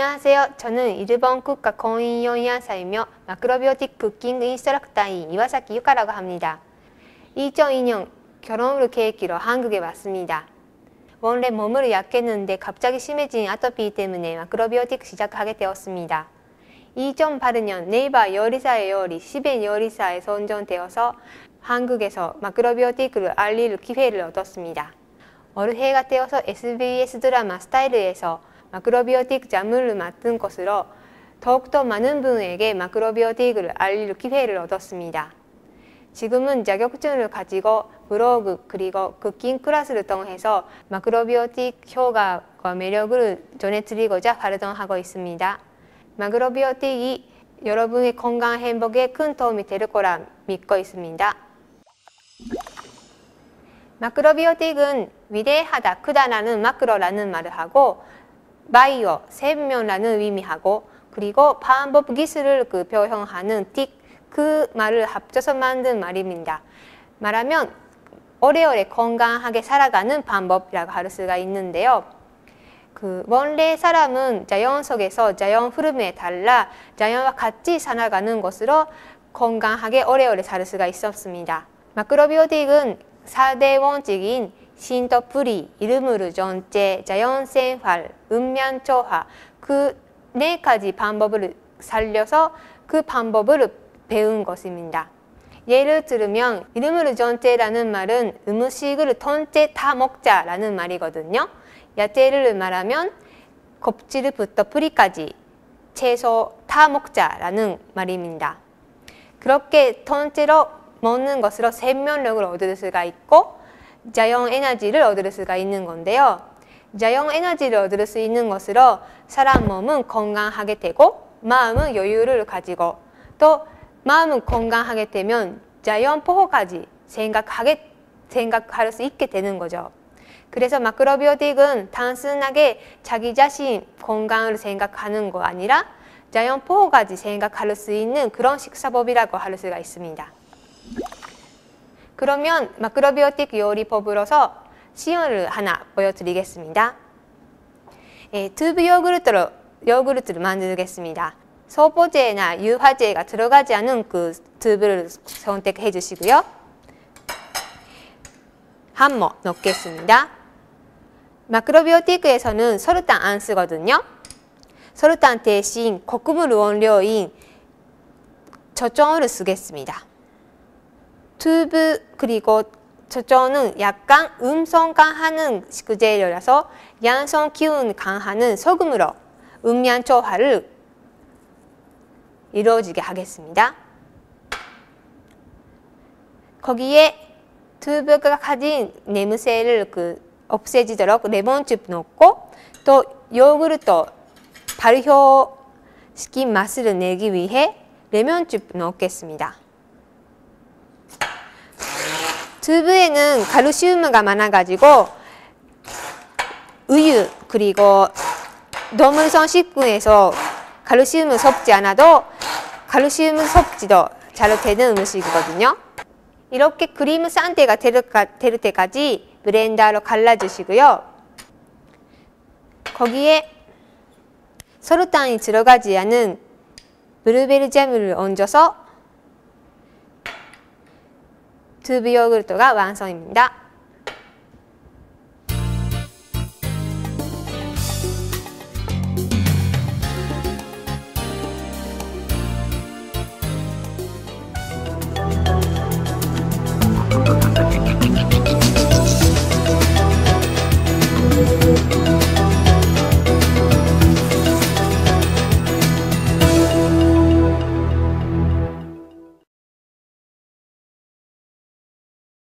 안녕하세요. 저는 일본 국가 공인영양사이며 마크로비오틱 쿠킹 인스트럭터인 이와사키 유카라고 합니다. 2002년 결혼을 계획으로 한국에 왔습니다. 원래 몸을 약했는데 갑자기 심해진 아토피 때문에 마크로비오틱 시작하게 되었습니다. 2008년 네이버 요리사의 요리 10의 요리사에 선정되어서 한국에서 마크로비오틱을 알릴 기회를 얻었습니다. 올해가 되어서 SBS 드라마 스타일에서 마크로비오틱 자문을 맡은 것으로 더욱더 많은 분에게 마크로비오틱을 알릴 기회를 얻었습니다. 지금은 자격증을 가지고 블로그 그리고 쿠킹 클래스를 통해서 마크로비오틱 효과와 매력을 전해드리고자 활동하고 있습니다. 마크로비오틱이 여러분의 건강 행복에 큰 도움이 될 거라 믿고 있습니다. 마크로비오틱은 위대하다, 크다라는 마크로라는 말을 하고 바이오, 생명라는 의미하고 그리고 방법 기술을 그 표현하는 틱, 그 말을 합쳐서 만든 말입니다. 말하면 오래오래 건강하게 살아가는 방법이라고 할 수가 있는데요. 그 원래 사람은 자연 속에서 자연 흐름에 따라 자연과 같이 살아가는 것으로 건강하게 오래오래 살 수가 있었습니다. 마크로비오틱은 4대 원칙인 신토프리, 이름으로 전체, 자연생활, 음면초화 그 네 가지 방법을 살려서 그 방법을 배운 것입니다. 예를 들면 이름으로 전체라는 말은 음식을 통째 다 먹자라는 말이거든요. 야채를 말하면 껍질부터 뿌리까지 채소 다 먹자라는 말입니다. 그렇게 통째로 먹는 것으로 생명력을 얻을 수가 있고 자연 에너지를 얻을 수가 있는 건데요. 자연 에너지를 얻을 수 있는 것으로 사람 몸은 건강하게 되고 마음은 여유를 가지고 또 마음은 건강하게 되면 자연 보호까지 생각하게 생각할 수 있게 되는 거죠. 그래서 마크로비오틱은 단순하게 자기 자신 건강을 생각하는 거 아니라 자연 보호까지 생각할 수 있는 그런 식사법이라고 할 수가 있습니다. 그러면 마크로비오틱 요리법으로서 시연을 하나 보여드리겠습니다. 예, 튜브 요구르트로 요구르트를 만들겠습니다. 소보제나 유화제가 들어가지 않은 그 튜브를 선택해 주시고요. 한모 넣겠습니다. 마크로비오틱에서는 설탕 안 쓰거든요. 설탕 대신 고구물 원료인 저종을 쓰겠습니다. 튜브 그리고 저쪽은 약간 음성 강하는 식재료라서 양성 기운 강하는 소금으로 음양초화를 이루어지게 하겠습니다. 거기에 튜브가 가진 냄새를 그 없애지도록 레몬즙 넣고 또 요구르트 발효시킨 맛을 내기 위해 레몬즙 넣겠습니다. 두부에는 칼슘가 많아가지고 우유 그리고 동물성 식품에서 칼슘을 섭지 않아도 칼슘을 섭지도 잘 되는 음식이거든요. 이렇게 크림 산태가 될 때까지 블렌더로 갈라주시고요. 거기에 설탕이 들어가지 않은 블루베리 잼을 얹어서 튜브 요구르트가 완성입니다.